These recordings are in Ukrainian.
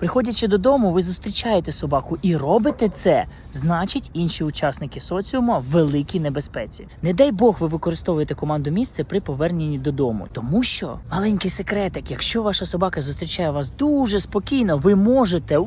Приходячи додому, ви зустрічаєте собаку і робите це, значить, інші учасники соціуму в великій небезпеці. Не дай Бог, ви використовуєте команду місце при поверненні додому, тому що маленький секретик, якщо ваша собака зустрічає вас дуже спокійно, ви можете!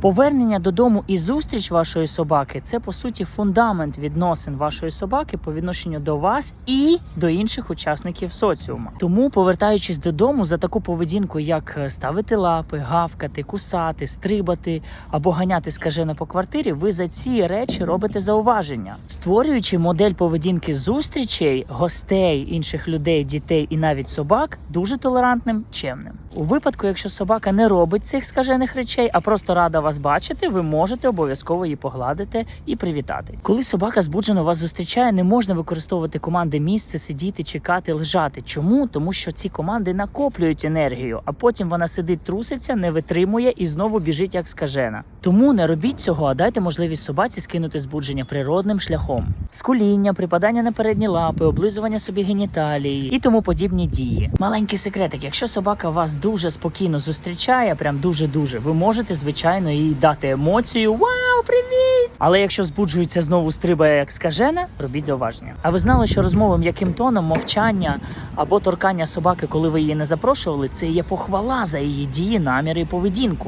Повернення додому і зустріч вашої собаки це по суті фундамент відносин вашої собаки по відношенню до вас і до інших учасників соціуму. Тому, повертаючись додому, за таку поведінку, як е, ставити лапи, гавкати, кусати, стрибати або ганяти скажено по квартирі, ви за ці речі робите зауваження, створюючи модель поведінки зустрічей гостей, інших людей, дітей і навіть собак дуже толерантним, чемним. У випадку, якщо собака не робить цих скажених речей, а просто рада вас бачити, ви можете обов'язково її погладити і привітати. Коли собака збуджено вас зустрічає, не можна використовувати команди місце, сидіти, чекати, лежати. Чому? Тому що ці команди накоплюють енергію, а потім вона сидить, труситься, не витримує і знову біжить як скажена. Тому не робіть цього, а дайте можливість собаці скинути збудження природним шляхом. Скуління, припадання на передні лапи, облизування собі геніталії і тому подібні дії. Маленький секретик, якщо собака вас дуже спокійно зустрічає, прям дуже дуже, ви можете звичайно їй дати емоцію Вау, привіт! Але якщо збуджується знову стрибає як скажена, робіть зауваження. А ви знали, що розмови м'яким тоном, мовчання або торкання собаки, коли ви її не запрошували, це є похвала за її дії, наміри і поведінку.